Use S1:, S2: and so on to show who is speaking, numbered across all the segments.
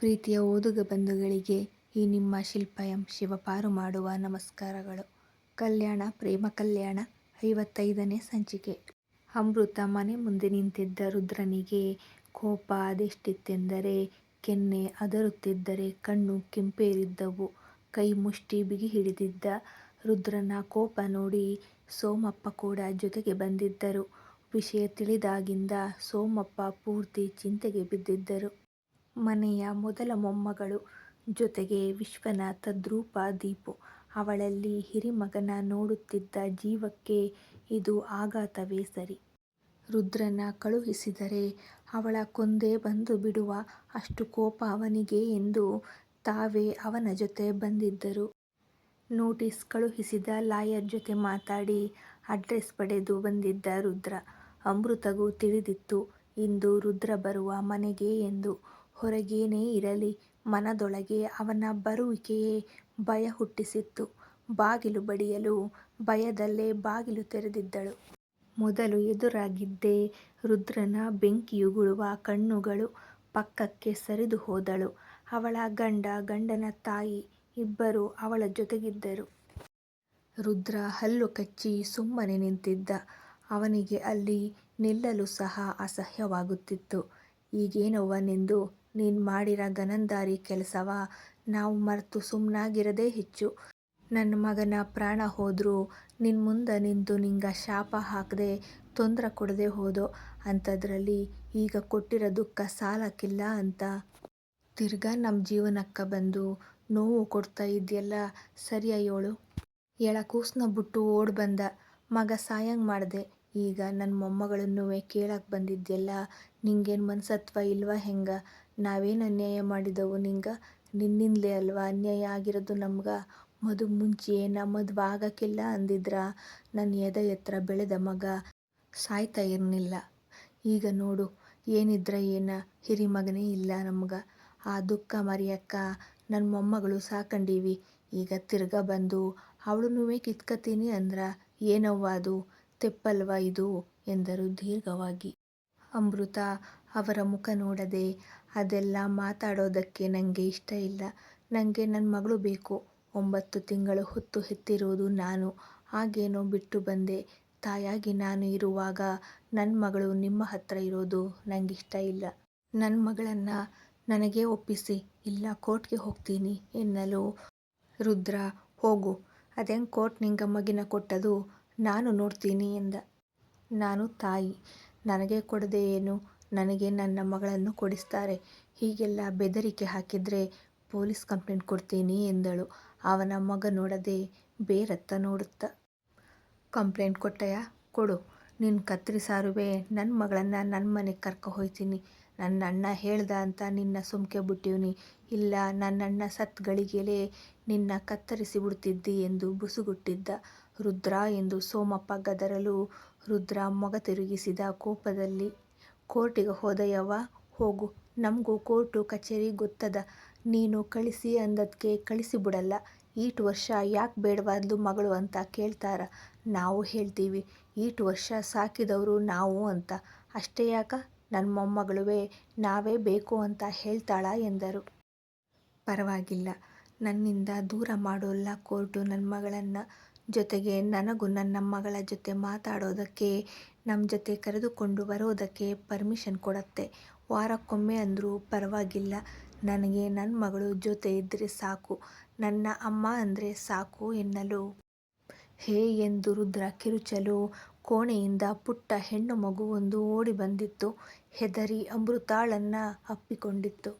S1: ಪ್ರೀತಿಯ ಓದುಗ ಬಂಧುಗಳಿಗೆ ಈ ನಿಮ್ಮ ಶಿಲ್ಪ ಎಂ ಶಿವಪಾರು ಮಾಡುವ ನಮಸ್ಕಾರಗಳು. ಕಲ್ಯಾಣ, ಪ್ರೇಮ ಕಲ್ಯಾಣ, ಐವತ್ತೈದನೇ ಸಂಚಿಕೆ. ಅಮೃತ ಮನೆ ಮುಂದೆ ನಿಂತಿದ್ದ ರುದ್ರನಿಗೆ ಕೋಪ ಅದೆಷ್ಟಿತ್ತೆಂದರೆ ಕೆನ್ನೆ ಅದರುತ್ತಿದ್ದರೆ ಕಣ್ಣು ಕೆಂಪೇರಿದ್ದವು. ಕೈ ಮುಷ್ಟಿ ಬಿಗಿ ಹಿಡಿದಿದ್ದ ರುದ್ರನ ಕೋಪ ನೋಡಿ ಸೋಮಪ್ಪ ಕೂಡ ಜೊತೆಗೆ ಬಂದಿದ್ದರು. ವಿಷಯ ತಿಳಿದಾಗಿಂದ ಸೋಮಪ್ಪ ಪೂರ್ತಿ ಚಿಂತೆಗೆ ಬಿದ್ದಿದ್ದರು. ಮನೆಯ ಮೊದಲ ಮೊಮ್ಮಗಳು. ಜೊತೆಗೆ ವಿಶ್ವನ ತದ್ರೂಪ ದೀಪು. ಅವಳಲ್ಲಿ ಹಿರಿಮಗನ ನೋಡುತ್ತಿದ್ದ ಜೀವಕ್ಕೆ ಇದು ಆಘಾತವೇ ಸರಿ. ರುದ್ರನ ಕಳುಹಿಸಿದರೆ ಅವಳ ಕೊಂದೇ ಬಂದು ಬಿಡುವ ಅಷ್ಟು ಕೋಪ ಅವನಿಗೆ ಎಂದು ತಾವೇ ಅವನ ಜೊತೆ ಬಂದಿದ್ದರು. ನೋಟಿಸ್ ಕಳುಹಿಸಿದ ಲಾಯರ್ ಜೊತೆ ಮಾತಾಡಿ ಅಡ್ರೆಸ್ ಪಡೆದು ಬಂದಿದ್ದ ರುದ್ರ. ಅಮೃತಗೂ ತಿಳಿದಿತ್ತು, ಇಂದು ರುದ್ರ ಬರುವ ಮನೆಗೆ ಎಂದು. ಹೊರಗೇನೇ ಇರಲಿ ಮನದೊಳಗೆ ಅವನ ಬರುವಿಕೆಯೇ ಭಯ ಹುಟ್ಟಿಸಿತ್ತು. ಬಾಗಿಲು ಬಡಿಯಲು ಭಯದಲ್ಲೇ ಬಾಗಿಲು ತೆರೆದಿದ್ದಳು. ಮೊದಲು ಎದುರಾಗಿದ್ದೇ ರುದ್ರನ ಬೆಂಕಿಯುಗುಳುವ ಕಣ್ಣುಗಳು. ಪಕ್ಕಕ್ಕೆ ಸರಿದು ಹೋದಳು. ಅವಳ ಗಂಡ, ಗಂಡನ ತಾಯಿ ಇಬ್ಬರು ಅವಳ ಜೊತೆಗಿದ್ದರು. ರುದ್ರ ಹಲ್ಲು ಕಚ್ಚಿ ಸುಮ್ಮನೆ ನಿಂತಿದ್ದ. ಅವನಿಗೆ ಅಲ್ಲಿ ನಿಲ್ಲಲು ಸಹ ಅಸಹ್ಯವಾಗುತ್ತಿತ್ತು. ಈಗೇನವ್ವ ನಿಂದು ನೀನ್ ಮಾಡಿರ ಗನಂದಾರಿ ಕೆಲಸವ? ನಾವು ಮರ್ತು ಸುಮ್ನಾಗಿರದೇ ಹೆಚ್ಚು. ನನ್ನ ಮಗನ ಪ್ರಾಣ ಹೋದ್ರೂ, ನಿನ್ ಮುಂದ ನಿಂತು ನಿಂಗ ಶಾಪ ಹಾಕದೆ ತೊಂದ್ರ ಕೊಡದೆ ಹೋದೋ? ಅಂಥದ್ರಲ್ಲಿ ಈಗ ಕೊಟ್ಟಿರ ದುಃಖ ಸಾಲಕ್ಕಿಲ್ಲ ಅಂತ. ತಿರ್ಗಾ ನಮ್ ಜೀವನಕ್ಕ ಬಂದು ನೋವು ಕೊಡ್ತಾ ಇದ್ಯಲ್ಲ, ಸರಿಯ ಎಳಕೂಸ್ನ ಬುಟ್ಟು ಓಡ್ ಬಂದ. ಮಗ ಸಾಯಂಗ್ ಮಾಡ್ದೆ. ಈಗ ನನ್ನ ಮೊಮ್ಮಗಳನ್ನೂ ಕೇಳಕ್ಕೆ ಬಂದಿದ್ಯಲ್ಲ, ನಿಂಗೇನು ಮನಸತ್ವ ಇಲ್ವಾ ಹೆಂಗ. ನಾವೇನು ಅನ್ಯಾಯ ಮಾಡಿದವು ನಿಂಗ. ನಿನ್ನಿಂದಲೇ ಅಲ್ವಾ ಅನ್ಯಾಯ ಆಗಿರೋದು ನಮ್ಗೆ? ಮದು ಮುಂಚೆ ನಾ ಮದುವೆ ಆಗಾಕಿಲ್ಲ ಅಂದಿದ್ರ ನನ್ನ ಎದ ಎತ್ತರ ಬೆಳೆದ ಮಗ. ಸಾಯ್ತಾ ಇರಲಿಲ್ಲ. ಈಗ ನೋಡು, ಏನಿದ್ರ ಏನ? ಹಿರಿಮಗನೇ ಇಲ್ಲ ನಮ್ಗೆ. ಆ ದುಃಖ ಮರಿಯಕ್ಕ ನನ್ನ ಮೊಮ್ಮಗಳು ಸಾಕಂಡೀವಿ. ಈಗ ತಿರ್ಗಾ ಬಂದು ಅವ್ಳುನುವೆ ಕಿತ್ಕತೀನಿ ಅಂದ್ರ ಏನವ್ವ ಅದು? ತೆಪ್ಪಲ್ವ ಇದು ಎಂದರು ದೀರ್ಘವಾಗಿ. ಅಮೃತ ಅವರ ಮುಖ ನೋಡದೆ, ಅದೆಲ್ಲ ಮಾತಾಡೋದಕ್ಕೆ ನನಗೆ ಇಷ್ಟ ಇಲ್ಲ. ನನಗೆ ನನ್ನ ಮಗಳು ಬೇಕು. ಒಂಬತ್ತು ತಿಂಗಳು ಹೊತ್ತು ಹೆತ್ತಿರೋದು ನಾನು. ಹಾಗೇನೋ ಬಿಟ್ಟು ಬಂದೆ. ತಾಯಾಗಿ ನಾನು ಇರುವಾಗ ನನ್ನ ಮಗಳು ನಿಮ್ಮ ಹತ್ರ ಇರೋದು ನನಗಿಷ್ಟ ಇಲ್ಲ. ನನ್ನ ಮಗಳನ್ನು ನನಗೆ ಒಪ್ಪಿಸಿ ಇಲ್ಲ, ಕೋರ್ಟ್ಗೆ ಹೋಗ್ತೀನಿ ಎನ್ನಲು ರುದ್ರ ಹೋಗು ಅದೇನು ಕೋರ್ಟ್ ನಿಂಗಮ್ಮಗಿನ ಮಗಿನ ಕೊಟ್ಟದು ನಾನು ನೋಡ್ತೀನಿ ಎಂದ. ನಾನು ತಾಯಿ. ನನಗೆ ಕೊಡದೆ ಏನು ನನಗೆ ನನ್ನ ಮಗಳನ್ನು ಕೊಡಿಸ್ತಾರೆ. ಹೀಗೆಲ್ಲ ಬೆದರಿಕೆ ಹಾಕಿದ್ರೆ ಪೊಲೀಸ್ ಕಂಪ್ಲೇಂಟ್ ಕೊಡ್ತೀನಿ ಎಂದಳು ಅವನ ಮಗ ನೋಡದೆ ಬೇರತ್ತ ನೋಡುತ್ತ. ಕಂಪ್ಲೇಂಟ್ ಕೊಟ್ಟಯ ಕೊಡು ನಿನ್ ಕತ್ರಿಸಾರುವೆ ನನ್ನ ಮಗಳನ್ನ ನನ್ನ ಮನೆಗ್ ಕರ್ಕ ಹೋಯ್ತೀನಿ ನನ್ನ ಅಣ್ಣ ಹೇಳ್ದ ಅಂತ ನಿನ್ನ ಸುಮ್ಕೆ ಬುಟ್ಟಿವ್ನಿ ಇಲ್ಲ ನನ್ನಣ್ಣ ಸತ್ ಗಳಿಗೆಲೇ ನಿನ್ನ ಕತ್ತರಿಸಿಬುಡ್ತಿದ್ದಿ ಎಂದು ಬುಸುಗುಟ್ಟಿದ್ದ. ರುದ್ರಾ ಎಂದು ಸೋಮಪ್ಪ ಗದರಲು ರುದ್ರ ಮೊಗ ತಿರುಗಿಸಿದ ಕೋಪದಲ್ಲಿ. ಕೋರ್ಟಿಗೆ ಹೋದಯವ್ವ, ಹೋಗು ನಮಗೂ ಕೋರ್ಟು ಕಚೇರಿ ಗೊತ್ತದ ನೀನು ಕಳಿಸಿ ಅಂದದ್ಕೆ ಕಳಿಸಿಬುಡಲ್ಲ. ಈಟ್ ವರ್ಷ ಯಾಕೆ ಬೇಡವಾದ್ಲು ಮಗಳು ಅಂತ ಕೇಳ್ತಾರ. ನಾವು ಹೇಳ್ತೀವಿ, ಈಟ್ ವರ್ಷ ಸಾಕಿದವರು ನಾವು ಅಂತ. ಅಷ್ಟೇ ಯಾಕ ನನ್ನ ಮೊಮ್ಮಗಳುವೆ ನಾವೇ ಬೇಕು ಅಂತ ಹೇಳ್ತಾಳ ಎಂದರು. ಪರವಾಗಿಲ್ಲ ನನ್ನಿಂದ ದೂರ ಮಾಡೋಲ್ಲ ಕೋರ್ಟು ನನ್ನ ಮಗಳನ್ನ. ಜೊತೆಗೆ ನನಗೂ ನನ್ನ ಮಗಳ ಜೊತೆ ಮಾತಾಡೋದಕ್ಕೆ ನಮ್ಮ ಜೊತೆ ಕರೆದುಕೊಂಡು ಬರೋದಕ್ಕೆ ಪರ್ಮಿಷನ್ ಕೊಡತ್ತೆ. ವಾರಕ್ಕೊಮ್ಮೆ ಅಂದರೂ ಪರವಾಗಿಲ್ಲ ನನಗೆ ನನ್ನ ಮಗಳು ಜೊತೆ ಇದ್ದರೆ ಸಾಕು. ನನ್ನ ಅಮ್ಮ ಅಂದರೆ ಸಾಕು ಎನ್ನಲು. ಹೇ ಎಂದು ರುದ್ರ ಕಿರುಚಲು ಕೋಣೆಯಿಂದ ಪುಟ್ಟ ಹೆಣ್ಣು ಮಗುವೊಂದು ಓಡಿ ಬಂದಿತ್ತು. ಹೆದರಿ ಅಮೃತಾಳನ್ನು ಅಪ್ಪಿಕೊಂಡಿತ್ತು.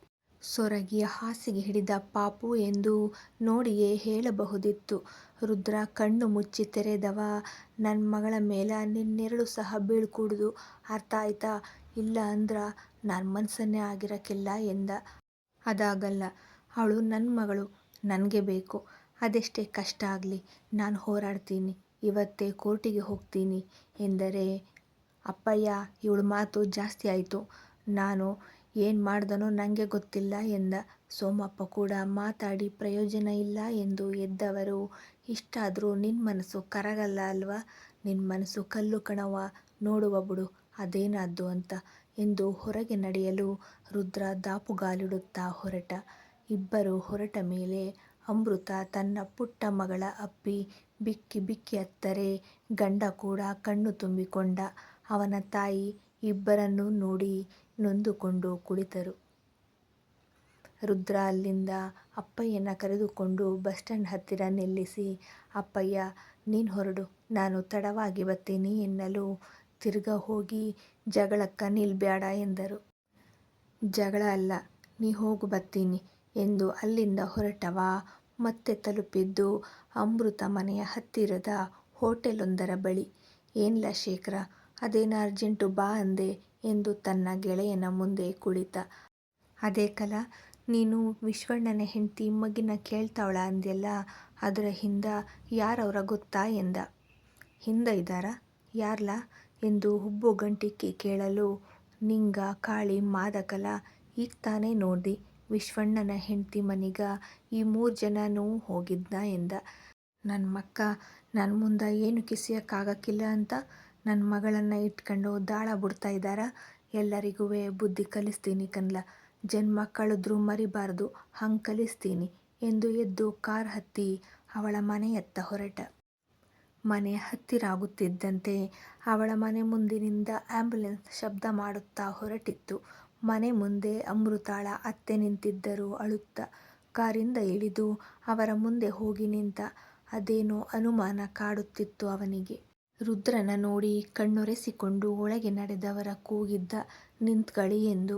S1: ಸೊರಗಿ ಹಾಸಿಗೆ ಹಿಡಿದ ಪಾಪು ಎಂದು ನೋಡಿಯೇ ಹೇಳಬಹುದಿತ್ತು. ರುದ್ರ ಕಣ್ಣು ಮುಚ್ಚಿ ತೆರೆದವ ನನ್ನ ಮಗಳ ಮೇಲೆ ನಿನ್ನೆರಳು ಸಹ ಬೀಳ್ಕೂಡುದು ಅರ್ಥ ಆಯ್ತಾ? ಇಲ್ಲ ಅಂದ್ರ ನನ್ನ ಮನಸ್ಸನ್ನೇ ಆಗಿರಕಿಲ್ಲ ಎಂದ. ಅದಾಗಲ್ಲ, ಅವಳು ನನ್ನ ಮಗಳು, ನನಗೆ ಬೇಕು. ಅದೆಷ್ಟೇ ಕಷ್ಟ ಆಗಲಿ, ನಾನು ಹೋರಾಡ್ತೀನಿ. ಇವತ್ತೇ ಕೋರ್ಟಿಗೆ ಹೋಗ್ತೀನಿ ಎಂದರೆ, ಅಪ್ಪಯ್ಯ, ಇವ್ಳ್ ಮಾತು ಜಾಸ್ತಿ ಆಯಿತು ನಾನು ಏನ್ ಮಾಡ್ದನೋ ನನಗೆ ಗೊತ್ತಿಲ್ಲ ಎಂದ. ಸೋಮಪ್ಪ ಕೂಡ ಮಾತಾಡಿ, ಪ್ರಯೋಜನ ಇಲ್ಲ ಎಂದು ಎದ್ದವರು ಇಷ್ಟಾದರೂ ನಿನ್ನ ಮನಸ್ಸು ಕರಗಲ್ಲ ಅಲ್ವಾ ನಿನ್ನ ಮನಸ್ಸು ಕಲ್ಲು ಕಣವ ನೋಡುವ ಬಿಡು, ಅದೇನಾದ್ದು ಅಂತ ಎಂದು ಹೊರಗೆ ನಡೆಯಲು ರುದ್ರ ದಾಪುಗಾಲಿಡುತ್ತಾ ಹೊರಟ. ಇಬ್ಬರು ಹೊರಟ ಮೇಲೆ ಅಮೃತ ತನ್ನ ಪುಟ್ಟ ಮಗಳ ಅಪ್ಪಿ ಬಿಕ್ಕಿ ಬಿಕ್ಕಿ ಅತ್ತರೆ ಗಂಡ ಕೂಡ ಕಣ್ಣು ತುಂಬಿಕೊಂಡ. ಅವನ ತಾಯಿ ಇಬ್ಬರನ್ನೂ ನೋಡಿ ನೊಂದುಕೊಂಡು ಕುಳಿತರು. ರುದ್ರ ಅಲ್ಲಿಂದ ಅಪ್ಪಯ್ಯನ ಕರೆದುಕೊಂಡು ಬಸ್ ಸ್ಟ್ಯಾಂಡ್ ಹತ್ತಿರ ನಿಲ್ಲಿಸಿ, ಅಪ್ಪಯ್ಯ ನೀನು ಹೊರಡು, ನಾನು ತಡವಾಗಿ ಬತ್ತೀನಿ ಎನ್ನಲು ತಿರ್ಗ ಹೋಗಿ ಜಗಳಕ್ಕ ನಿಲ್ಬೇಡ ಎಂದರು. ಜಗಳ ಅಲ್ಲ, ನೀ ಹೋಗು ಬತ್ತೀನಿ ಎಂದು ಅಲ್ಲಿಂದ ಹೊರಟವ ಮತ್ತೆ ತಲುಪಿದ್ದು ಅಮೃತ ಮನೆಯ ಹತ್ತಿರದ ಹೋಟೆಲೊಂದರ ಬಳಿ. ಏನ್ಲ ಶೇಖರ, ಅದೇನ ಅರ್ಜೆಂಟು ಬಾ ಅಂದೆ ಎಂದು ತನ್ನ ಗೆಳೆಯನ ಮುಂದೆ ಕುಳಿತ. ಅದೇ ಕಲ ನೀನು ವಿಶ್ವಣ್ಣನ ಹೆಂಡತಿ ಮಗಿನ ಕೇಳ್ತಾವಳ ಅಂದ್ಯಲ್ಲ, ಅದರ ಹಿಂದ ಯಾರವರ ಗೊತ್ತಾ ಎಂದ. ಹಿಂದ ಇದ್ದಾರ ಯಾರ್ಲ ಎಂದು ಹುಬ್ಬು ಗಂಟಿಕ್ಕಿ ಕೇಳಲು, ನಿಂಗ ಕಾಳಿ ಮಾದಕಲ, ಈಗ ತಾನೇ ನೋಡಿ ವಿಶ್ವಣ್ಣನ ಹೆಂಡತಿ ಮನಿಗ ಈ ಮೂರು ಜನನೂ ಹೋಗಿದ್ನ ಎಂದ. ನನ್ನ ಮಕ್ಕ ನನ್ನ ಮುಂದೆ ಏನು ಕಿಸಿಯಕ್ಕಾಗಕ್ಕಿಲ್ಲ ಅಂತ ನನ್ ಮಗಳನ್ನು ಇಟ್ಕೊಂಡು ದಾಳ ಬಿಡ್ತಾ ಇದ್ದಾರ ಎಲ್ಲರಿಗೂ ಬುದ್ಧಿ ಕಲಿಸ್ತೀನಿ ಕನ್ಲ, ಜನ್ಮ ಕಳುದ್ರು ಮರಿಬಾರ್ದು ಹಂಗೆ ಕಲಿಸ್ತೀನಿ ಎಂದು ಎದ್ದು ಕಾರ್ ಹತ್ತಿ ಅವಳ ಮನೆಯತ್ತ ಹೊರಟ. ಮನೆ ಹತ್ತಿರ ಆಗುತ್ತಿದ್ದಂತೆ ಅವಳ ಮನೆ ಮುಂದಿನಿಂದ ಆಂಬ್ಯುಲೆನ್ಸ್ ಶಬ್ದ ಮಾಡುತ್ತಾ ಹೊರಟಿತ್ತು. ಮನೆ ಮುಂದೆ ಅಮೃತಾಳ ಅತ್ತೆ ನಿಂತಿದ್ದರು ಅಳುತ್ತ. ಕಾರಿಂದ ಇಳಿದು ಅವರ ಮುಂದೆ ಹೋಗಿ ನಿಂತ. ಅದೇನೋ ಅನುಮಾನ ಕಾಡುತ್ತಿತ್ತು ಅವನಿಗೆ. ರುದ್ರನ ನೋಡಿ ಕಣ್ಣೊರೆಸಿಕೊಂಡು ಒಳಗೆ ನಡೆದವರ ಕೂಗಿದ್ದ ನಿಂತ್ಕಳಿ ಎಂದು.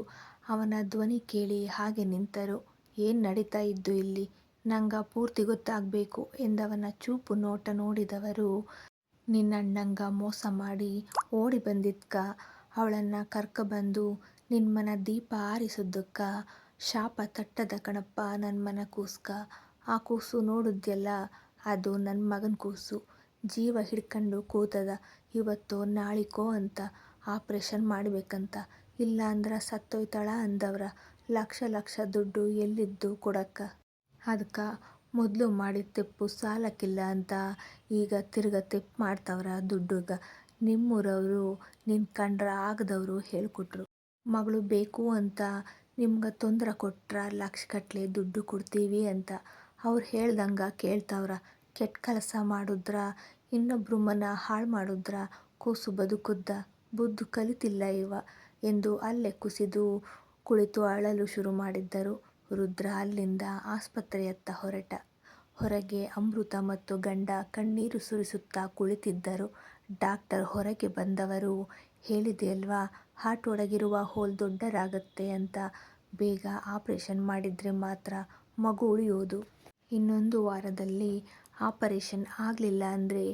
S1: ಅವನ ಧ್ವನಿ ಕೇಳಿ ಹಾಗೆ ನಿಂತರು. ಏನ್ ನಡೀತಾ ಇದ್ದು ಇಲ್ಲಿ, ನಂಗ ಪೂರ್ತಿ ಗೊತ್ತಾಗ್ಬೇಕು ಎಂದವನ ಚೂಪು ನೋಟ ನೋಡಿದವರು, ನಿನ್ನಣ್ಣಂಗ ಮೋಸ ಮಾಡಿ ಓಡಿ ಬಂದಿದ್ಕ, ಅವ್ಳನ್ನ ಕರ್ಕಬಂದು ನಿನ್ಮನ ದೀಪ ಆರಿಸುದಕ್ಕ ಶಾಪ ತಟ್ಟದ ಕಣಪ್ಪ ನನ್ನ ಮನ ಕೂಸ್ಕ ಆ ಕೂಸು ನೋಡುದ್ಯಲ್ಲ, ಅದು ನನ್ನ ಮಗನ ಕೂಸು. ಜೀವ ಹಿಡ್ಕೊಂಡು ಕೂತದ ಇವತ್ತು ನಾಳಿಕೋ ಅಂತ ಆಪ್ರೇಷನ್ ಮಾಡ್ಬೇಕಂತ, ಇಲ್ಲಾಂದ್ರೆ ಸತ್ತೋಯ್ತಾಳ ಅಂದವ್ರ ಲಕ್ಷ ಲಕ್ಷ ದುಡ್ಡು ಎಲ್ಲಿದ್ದು ಕೊಡಕ್ಕ ಅದಕ್ಕ ಮೊದಲು ಮಾಡಿದ ತೆಪ್ಪು ಸಾಲಕ್ಕಿಲ್ಲ ಅಂತ ಈಗ ತಿರ್ಗ ತಿಪ್ಪು ಮಾಡ್ತವ್ರ ದುಡ್ಡುಗ. ನಿಮ್ಮೂರವರು ನಿನ್ನ ಕಂಡ್ರ ಆಗದವರು ಹೇಳ್ಕೊಟ್ರು. ಮಗಳು ಬೇಕು ಅಂತ ನಿಮ್ಗೆ ತೊಂದರೆ ಕೊಟ್ರ ಲಕ್ಷಗಟ್ಲೆ ದುಡ್ಡು ಕೊಡ್ತೀವಿ ಅಂತ. ಅವ್ರು ಹೇಳ್ದಂಗೆ ಕೇಳ್ತಾವ್ರ. ಕೆಟ್ಟ ಕೆಲಸ ಮಾಡುದ್ರ, ಇನ್ನೊಬ್ರ ಮನ ಹಾಳ್ಮಾಡುದ್ರ ಕೂಸು ಬದುಕುದ್ದ, ಬುದ್ಧು ಕಲಿತಿಲ್ಲ ಇವ ಎಂದು ಅಲ್ಲೇ ಕುಸಿದು ಕುಳಿತು ಅಳಲು ಶುರು ಮಾಡಿದ್ದರು. ರುದ್ರ ಅಲ್ಲಿಂದ ಆಸ್ಪತ್ರೆಯತ್ತ ಹೊರಟ. ಹೊರಗೆ ಅಮೃತ ಮತ್ತು ಗಂಡ ಕಣ್ಣೀರು ಸುರಿಸುತ್ತಾ ಕುಳಿತಿದ್ದರು. ಡಾಕ್ಟರ್ ಹೊರಗೆ ಬಂದವರು, "ಹೇಳಿದೆಯಲ್ವಾ ಹಾರ್ಟ್ ಒಳಗಿರುವ ಹೋಲ್ ದೊಡ್ಡದಾಗತ್ತೆ ಅಂತ, ಬೇಗ ಆಪರೇಷನ್ ಮಾಡಿದ್ರೆ ಮಾತ್ರ ಮಗು ಉಳಿಯೋದು. ಇನ್ನೊಂದು ವಾರದಲ್ಲಿ ಆಪರೇಷನ್ ಆಗಲಿಲ್ಲ ಅಂದರೆ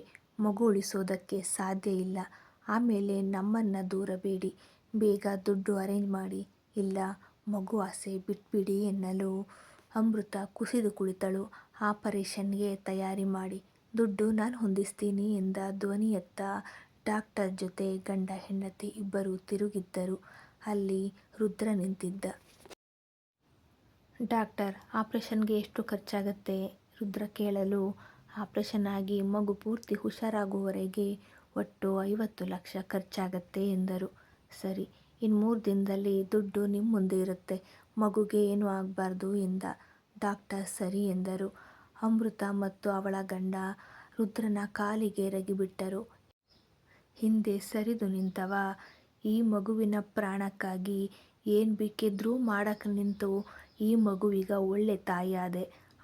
S1: ಮಗು ಉಳಿಸೋದಕ್ಕೆ ಸಾಧ್ಯ ಇಲ್ಲ. ಆಮೇಲೆ ನಮ್ಮನ್ನು ದೂರಬೇಡಿ, ಬೇಗ ದುಡ್ಡು ಅರೇಂಜ್ ಮಾಡಿ, ಇಲ್ಲ ಮಗು ಆಸೆ ಬಿಟ್ಬಿಡಿ ಎನ್ನಲು ಅಮೃತ ಕುಸಿದು ಕುಳಿತಳು. ಆಪರೇಷನ್ಗೆ ತಯಾರಿ ಮಾಡಿ, ದುಡ್ಡು ನಾನು ಹೊಂದಿಸ್ತೀನಿ ಎಂದ ಧ್ವನಿಯತ್ತ ಡಾಕ್ಟರ್ ಜೊತೆ ಗಂಡ ಹೆಂಡತಿ ಇಬ್ಬರು ತಿರುಗಿದ್ದರು. ಅಲ್ಲಿ ರುದ್ರ ನಿಂತಿದ್ದ. ಡಾಕ್ಟರ್ ಆಪರೇಷನ್ಗೆ ಎಷ್ಟು ಖರ್ಚಾಗತ್ತೆ ರುದ್ರ ಕೇಳಲು, ಆಪರೇಷನ್ ಆಗಿ ಮಗು ಪೂರ್ತಿ ಹುಷಾರಾಗುವವರೆಗೆ ಒಟ್ಟು ಐವತ್ತು ಲಕ್ಷ ಖರ್ಚಾಗತ್ತೆ ಎಂದರು. ಸರಿ, ಇನ್ನು ಮೂರು ದಿನದಲ್ಲಿ ದುಡ್ಡು ನಿಮ್ಮ ಮುಂದೆ ಇರುತ್ತೆ ಮಗುಗೆ ಏನು ಆಗಬಾರ್ದು ಎಂದ. ಡಾಕ್ಟರ್ ಸರಿ ಎಂದರು. ಅಮೃತ ಮತ್ತು ಅವಳ ಗಂಡ ರುದ್ರನ ಕಾಲಿಗೆ ರಗಿಬಿಟ್ಟರು ಹಿಂದೆ ಸರಿದು ನಿಂತವ, ಈ ಮಗುವಿನ ಪ್ರಾಣಕ್ಕಾಗಿ ಏನು ಬೇಕಿದ್ರೂ ಮಾಡಕ್ಕೆ ನಿಂತು ಈ ಮಗುವಿಗ ಒಳ್ಳೆ ತಾಯಿ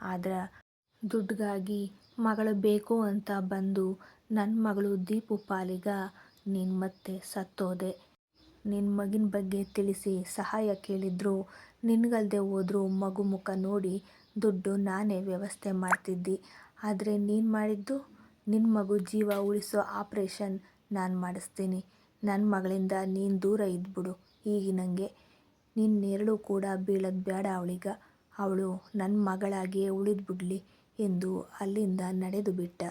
S1: ಆದ್ರೆ ದುಡ್ಡುಗಾಗಿ ಮಗಳ ಬೇಕು ಅಂತ ಬಂದು ನನ್ನ ಮಗಳು ದೀಪು ಪಾಲಿಗ ನೀನ್ ಮತ್ತೆ ಸತ್ತೋದೆ. ನಿನ್ನ ಮಗಿನ ಬಗ್ಗೆ ತಿಳಿಸಿ ಸಹಾಯ ಕೇಳಿದ್ರು ನಿನ್ಗಲ್ದೆ ಹೋದರೂ ಮಗು ಮುಖ ನೋಡಿ ದುಡ್ಡು ನಾನೇ ವ್ಯವಸ್ಥೆ ಮಾಡ್ತಿದ್ದಿ. ಆದರೆ ನೀನು ಮಾಡಿದ್ದು, ನಿನ್ನ ಮಗು ಜೀವ ಉಳಿಸೋ ಆಪ್ರೇಷನ್ ನಾನು ಮಾಡಿಸ್ತೀನಿ. ನನ್ನ ಮಗಳಿಂದ ನೀನು ದೂರ ಇದ್ಬಿಡು ಈಗಿನಂಗೆ. ನಿನ್ನೆರಳು ಕೂಡ ಬೀಳದ್ ಬೇಡ ಅವಳಿಗ ಅವಳು ನನ್ನ ಮಗಳಾಗಿಯೇ ಉಳಿದ್ಬಿಡ್ಲಿ ಎಂದು ಅಲ್ಲಿಂದ ನಡೆದುಬಿಟ್ಟ.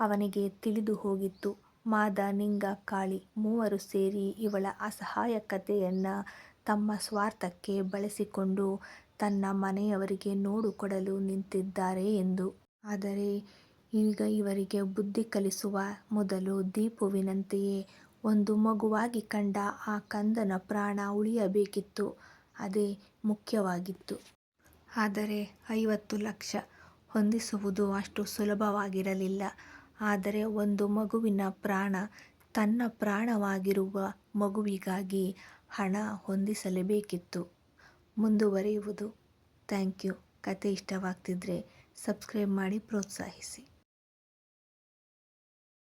S1: ಅವನಿಗೆ ತಿಳಿದು ಹೋಗಿತ್ತು, ಮಾದ, ನಿಂಗ, ಕಾಳಿ ಮೂವರು ಸೇರಿ ಇವಳ ಅಸಹಾಯಕತೆಯನ್ನು ತಮ್ಮ ಸ್ವಾರ್ಥಕ್ಕೆ ಬಳಸಿಕೊಂಡು ತನ್ನ ಮನೆಯವರಿಗೆ ನೋಡು ಕೊಡಲು ನಿಂತಿದ್ದಾರೆ ಎಂದು. ಆದರೆ ಈಗ ಇವರಿಗೆ ಬುದ್ಧಿ ಕಲಿಸುವ ಮೊದಲು ದೀಪುವಿನಂತೆಯೇ ಒಂದು ಮಗುವಾಗಿ ಕಂಡ ಆ ಕಂದನ ಪ್ರಾಣ ಉಳಿಯಬೇಕಿತ್ತು. ಅದೇ ಮುಖ್ಯವಾಗಿತ್ತು. ಆದರೆ ಐವತ್ತು ಲಕ್ಷ ಹೊಂದಿಸುವುದು ಅಷ್ಟು ಸುಲಭವಾಗಿರಲಿಲ್ಲ. ಆದರೆ ಒಂದು ಮಗುವಿನ ಪ್ರಾಣ ತನ್ನ ಪ್ರಾಣವಾಗಿರುವ ಮಗುವಿಗಾಗಿ ಹಣ ಹೊಂದಿಸಲೇಬೇಕಿತ್ತು. ಮುಂದುವರಿಯುವುದು ಥ್ಯಾಂಕ್ಯೂ ಕತೆ ಇಷ್ಟವಾಗ್ತಿದ್ರೆ ಸಬ್ಸ್ಕ್ರೈಬ್ ಮಾಡಿ ಪ್ರೋತ್ಸಾಹಿಸಿ.